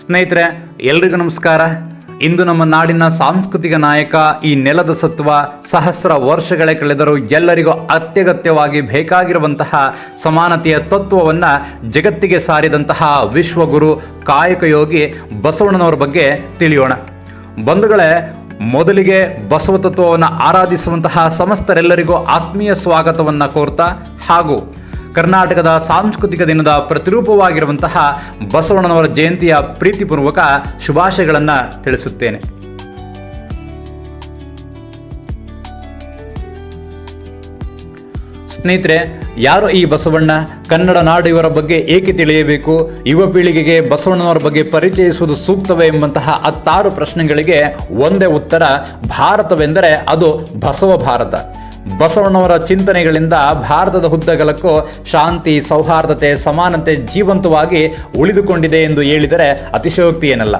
ಸ್ನೇಹಿತರೆ, ಎಲ್ರಿಗೂ ನಮಸ್ಕಾರ. ಇಂದು ನಮ್ಮ ನಾಡಿನ ಸಾಂಸ್ಕೃತಿಕ ನಾಯಕ ಈ ನೆಲದ ಸತ್ವ ಸಹಸ್ರ ವರ್ಷಗಳೇ ಕಳೆದರೂ ಎಲ್ಲರಿಗೂ ಅತ್ಯಗತ್ಯವಾಗಿ ಬೇಕಾಗಿರುವಂತಹ ಸಮಾನತೆಯ ತತ್ವವನ್ನು ಜಗತ್ತಿಗೆ ಸಾರಿದಂತಹ ವಿಶ್ವಗುರು, ಕಾಯಕ ಯೋಗಿ ಬಸವಣ್ಣನವರ ಬಗ್ಗೆ ತಿಳಿಯೋಣ. ಬಂಧುಗಳೇ, ಮೊದಲಿಗೆ ಬಸವ ತತ್ವವನ್ನು ಆರಾಧಿಸುವಂತಹ ಸಮಸ್ತರೆಲ್ಲರಿಗೂ ಆತ್ಮೀಯ ಸ್ವಾಗತವನ್ನು ಕೋರ್ತಾ ಹಾಗೂ ಕರ್ನಾಟಕದ ಸಾಂಸ್ಕೃತಿಕ ದಿನದ ಪ್ರತಿರೂಪವಾಗಿರುವಂತಹ ಬಸವಣ್ಣನವರ ಜಯಂತಿಯ ಪ್ರೀತಿಪೂರ್ವಕ ಶುಭಾಶಯಗಳನ್ನು ತಿಳಿಸುತ್ತೇನೆ. ಸ್ನೇಹಿತರೆ, ಯಾರು ಈ ಬಸವಣ್ಣ? ಕನ್ನಡ ನಾಡು ಇವರ ಬಗ್ಗೆ ಏಕೆ ತಿಳಿಯಬೇಕು? ಯುವ ಪೀಳಿಗೆಗೆ ಬಸವಣ್ಣನವರ ಬಗ್ಗೆ ಪರಿಚಯಿಸುವುದು ಸೂಕ್ತವೇ ಎಂಬಂತಹ ಹತ್ತಾರು ಪ್ರಶ್ನೆಗಳಿಗೆ ಒಂದೇ ಉತ್ತರ, ಭಾರತವೆಂದರೆ ಅದು ಬಸವ ಭಾರತ. ಬಸವಣ್ಣವರ ಚಿಂತನೆಗಳಿಂದ ಭಾರತದ ಹುದ್ದಗಲಕ್ಕೂ ಶಾಂತಿ, ಸೌಹಾರ್ದತೆ, ಸಮಾನತೆ ಜೀವಂತವಾಗಿ ಉಳಿದುಕೊಂಡಿದೆ ಎಂದು ಹೇಳಿದರೆ ಅತಿಶಯೋಕ್ತಿ ಏನಲ್ಲ.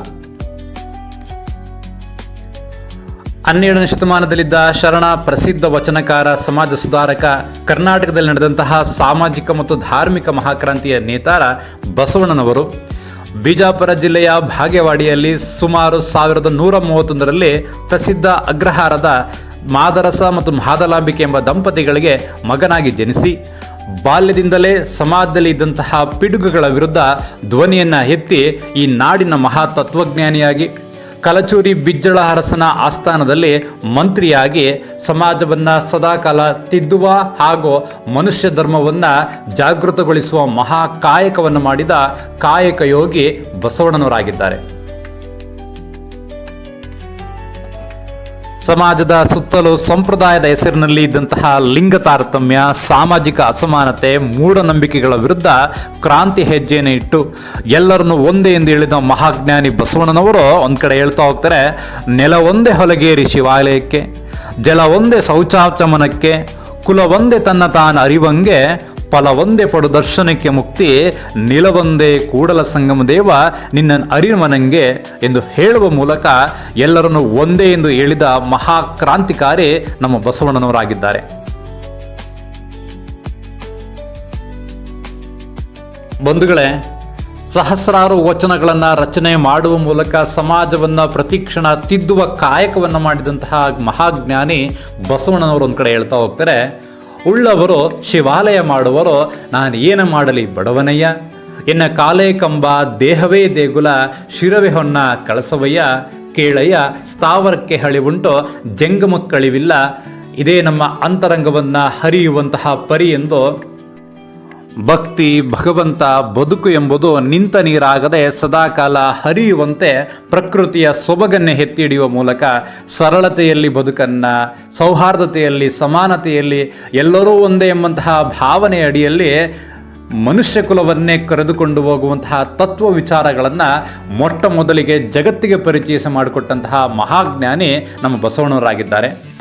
ಹನ್ನೆರಡನೇ ಶತಮಾನದಲ್ಲಿದ್ದ ಶರಣ ಪ್ರಸಿದ್ಧ ವಚನಕಾರ, ಸಮಾಜ ಸುಧಾರಕ, ಕರ್ನಾಟಕದಲ್ಲಿ ನಡೆದಂತಹ ಸಾಮಾಜಿಕ ಮತ್ತು ಧಾರ್ಮಿಕ ಮಹಾಕ್ರಾಂತಿಯ ನೇತಾರ ಬಸವಣ್ಣನವರು ಬಿಜಾಪುರ ಜಿಲ್ಲೆಯ ಭಾಗ್ಯವಾಡಿಯಲ್ಲಿ ಸುಮಾರು ಸಾವಿರದ ನೂರ ಮೂವತ್ತೊಂದರಲ್ಲಿ ಪ್ರಸಿದ್ಧ ಅಗ್ರಹಾರದ ಮಾದರಸ ಮತ್ತು ಮಾದಲಾಂಬಿಕೆ ಎಂಬ ದಂಪತಿಗಳಿಗೆ ಮಗನಾಗಿ ಜನಿಸಿ, ಬಾಲ್ಯದಿಂದಲೇ ಸಮಾಜದಲ್ಲಿ ಇದ್ದಂತಹ ಪಿಡುಗುಗಳ ವಿರುದ್ಧ ಧ್ವನಿಯನ್ನು ಎತ್ತಿ ಈ ನಾಡಿನ ಮಹಾ ತತ್ವಜ್ಞಾನಿಯಾಗಿ, ಕಲಚೂರಿ ಬಿಜ್ಜಳ ಅರಸನ ಆಸ್ಥಾನದಲ್ಲಿ ಮಂತ್ರಿಯಾಗಿ ಸಮಾಜವನ್ನು ಸದಾಕಾಲ ತಿದ್ದುವ ಹಾಗೂ ಮನುಷ್ಯ ಧರ್ಮವನ್ನು ಜಾಗೃತಗೊಳಿಸುವ ಮಹಾ ಕಾಯಕವನ್ನು ಮಾಡಿದ ಕಾಯಕ ಯೋಗಿ ಬಸವಣ್ಣನವರಾಗಿದ್ದಾರೆ. ಸಮಾಜದ ಸುತ್ತಲೂ ಸಂಪ್ರದಾಯದ ಹೆಸರಿನಲ್ಲಿ ಇದ್ದಂತಹ ಲಿಂಗ ತಾರತಮ್ಯ, ಸಾಮಾಜಿಕ ಅಸಮಾನತೆ, ಮೂಢನಂಬಿಕೆಗಳ ವಿರುದ್ಧ ಕ್ರಾಂತಿ ಹೆಜ್ಜೆಯನ್ನು ಇಟ್ಟು ಎಲ್ಲರನ್ನು ಒಂದೇ ಎಂದು ಹೇಳಿದ ಮಹಾಜ್ಞಾನಿ ಬಸವಣ್ಣನವರು ಒಂದು ಕಡೆ ಹೇಳ್ತಾ ಹೋಗ್ತಾರೆ, ನೆಲ ಒಂದೇ ಹೊಲಗೇರಿ ಶಿವಾಲಯಕ್ಕೆ, ಜಲ ಒಂದೇ ಶೌಚಾಚಮನಕ್ಕೆ, ಕುಲ ಒಂದೇ ತನ್ನ ತಾನು ಅರಿವಂಗೆ ಫಲ ಒಂದೇ ಪಡು ದರ್ಶನಕ್ಕೆ ಮುಕ್ತಿ, ನಿಲವೊಂದೇ ಕೂಡಲ ಸಂಗಮ ದೇವ ನಿನ್ನ ಅರಿವನಂಗೆ ಎಂದು ಹೇಳುವ ಮೂಲಕ ಎಲ್ಲರನ್ನು ಒಂದೇ ಎಂದು ಹೇಳಿದ ಮಹಾ ಕ್ರಾಂತಿಕಾರಿ ನಮ್ಮ ಬಸವಣ್ಣನವರಾಗಿದ್ದಾರೆ. ಬಂಧುಗಳೇ, ಸಹಸ್ರಾರು ವಚನಗಳನ್ನು ರಚನೆ ಮಾಡುವ ಮೂಲಕ ಸಮಾಜವನ್ನು ಪ್ರತಿಕ್ಷಣ ತಿದ್ದುವ ಕಾಯಕವನ್ನು ಮಾಡಿದಂತಹ ಮಹಾಜ್ಞಾನಿ ಬಸವಣ್ಣನವರು ಒಂದು ಕಡೆ ಹೇಳ್ತಾ ಹೋಗ್ತಾರೆ ಉಳ್ಳವರು, ಶಿವಾಲಯ ಮಾಡುವರು, ನಾನು ಏನು ಮಾಡಲಿ ಬಡವನಯ್ಯ? ಇನ್ನ ಕಾಲೇ ಕಂಬ, ದೇಹವೇ ದೇಗುಲ, ಶಿರವೆ ಹೊನ್ನ ಕಳಸವಯ್ಯ? ಕೇಳಯ್ಯ, ಸ್ಥಾವರಕ್ಕೆ ಹಳಿ ಉಂಟು, ಜಂಗಮಕ್ಕಳಿವಿಲ್ಲ. ಇದೇ ನಮ್ಮ ಅಂತರಂಗವನ್ನು ಹರಿಯುವಂತಹ ಪರಿ ಎಂದು ಭಕ್ತಿ, ಭಗವಂತ, ಬದುಕು ಎಂಬುದು ನಿಂತ ನೀರಾಗದೆ ಸದಾಕಾಲ ಹರಿಯುವಂತೆ ಪ್ರಕೃತಿಯ ಸೊಬಗನ್ನೇ ಎತ್ತಿ ಹಿಡಿಯುವ ಮೂಲಕ ಸರಳತೆಯಲ್ಲಿ ಬದುಕನ್ನು, ಸೌಹಾರ್ದತೆಯಲ್ಲಿ, ಸಮಾನತೆಯಲ್ಲಿ ಎಲ್ಲರೂ ಒಂದೇ ಎಂಬಂತಹ ಭಾವನೆ ಅಡಿಯಲ್ಲಿ ಮನುಷ್ಯ ಕುಲವನ್ನೇ ಕರೆದುಕೊಂಡು ಹೋಗುವಂತಹ ತತ್ವ ವಿಚಾರಗಳನ್ನು ಮೊಟ್ಟ ಮೊದಲಿಗೆ ಜಗತ್ತಿಗೆ ಪರಿಚಯಿಸ ಮಾಡಿಕೊಟ್ಟಂತಹ ಮಹಾಜ್ಞಾನಿ ನಮ್ಮ ಬಸವಣ್ಣವರಾಗಿದ್ದಾರೆ.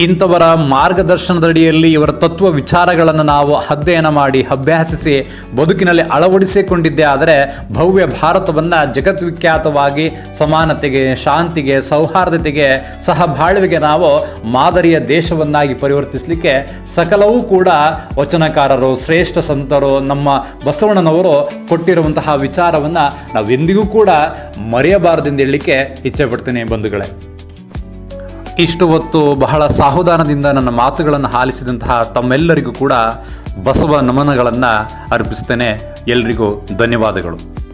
ಇಂಥವರ ಮಾರ್ಗದರ್ಶನದಡಿಯಲ್ಲಿ ಇವರ ತತ್ವ ವಿಚಾರಗಳನ್ನು ನಾವು ಅಧ್ಯಯನ ಮಾಡಿ ಅಭ್ಯಾಸಿಸಿ ಬದುಕಿನಲ್ಲಿ ಅಳವಡಿಸಿಕೊಂಡಿದ್ದೇ. ಆದರೆ ಭವ್ಯ ಭಾರತವನ್ನು ಜಗದ್ವಿಖ್ಯಾತವಾಗಿ, ಸಮಾನತೆಗೆ, ಶಾಂತಿಗೆ, ಸೌಹಾರ್ದತೆಗೆ ಸಹಬಾಳ್ವೆಗೆ ನಾವು ಮಾದರಿಯ ದೇಶವನ್ನಾಗಿ ಪರಿವರ್ತಿಸಲಿಕ್ಕೆ ಸಕಲವೂ ಕೂಡ ವಚನಕಾರರು, ಶ್ರೇಷ್ಠ ಸಂತರು, ನಮ್ಮ ಬಸವಣ್ಣನವರು ಕೊಟ್ಟಿರುವಂತಹ ವಿಚಾರವನ್ನು ನಾವೆಂದಿಗೂ ಕೂಡ ಮರೆಯಬಾರದೆಂದು ಹೇಳಲಿಕ್ಕೆ ಇಚ್ಛೆ ಪಡ್ತೀನಿ ಬಂಧುಗಳೇ. ಇಷ್ಟು ಹೊತ್ತು ಬಹಳ ಸಾಹುದಾನದಿಂದ ನನ್ನ ಮಾತುಗಳನ್ನು ಆಲಿಸಿದಂತಹ ತಮ್ಮೆಲ್ಲರಿಗೂ ಕೂಡ ಬಸವ ನಮನಗಳನ್ನು ಅರ್ಪಿಸ್ತೇನೆ. ಎಲ್ರಿಗೂ ಧನ್ಯವಾದಗಳು.